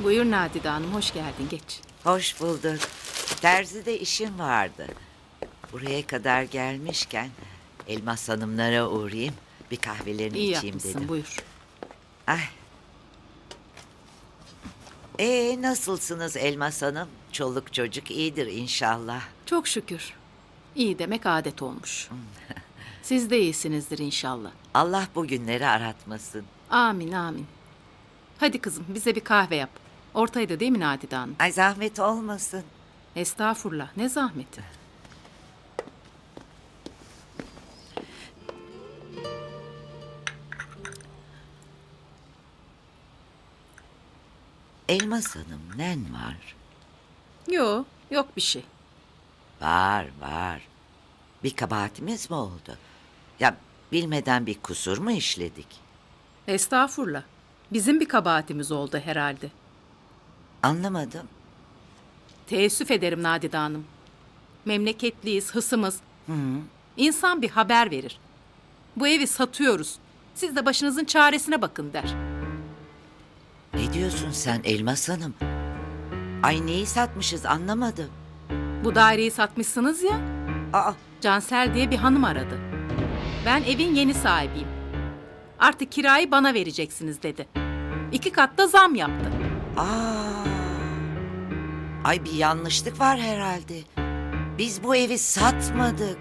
Buyur Nadide Hanım, hoş geldin. Geç. Hoş bulduk. Terzide işim vardı. Buraya kadar gelmişken Elmas Hanımlara uğrayayım. Bir kahvelerini İyi içeyim yapmışsın, dedim. buyur. Ay. Ee nasılsınız Elmas Hanım? Çoluk çocuk iyidir inşallah. Çok şükür. İyi demek adet olmuş. Siz de iyisinizdir inşallah. Allah bu günleri aratmasın. Amin, amin. Hadi kızım, bize bir kahve yap. Ortaydı değil mi Nadide Hanım? Ay zahmet olmasın. Estağfurullah, ne zahmeti. Elmas Hanım nen var? Yok, yok bir şey. Var var. Bir kabahatimiz mi oldu? Ya bilmeden bir kusur mu işledik? Estağfurullah. Bizim bir kabahatimiz oldu herhalde. Anlamadım. Teessüf ederim Nadide Hanım. Memleketliyiz, hısımız. İnsan bir haber verir. Bu evi satıyoruz. Siz de başınızın çaresine bakın der. Ne diyorsun sen Elmas Hanım? Ay neyi satmışız anlamadım. Bu daireyi satmışsınız ya. Aa Cansel diye bir hanım aradı. Ben evin yeni sahibiyim. Artık kirayı bana vereceksiniz dedi. İki katta zam yaptı. Aa. Ay bir yanlışlık var herhalde. Biz bu evi satmadık.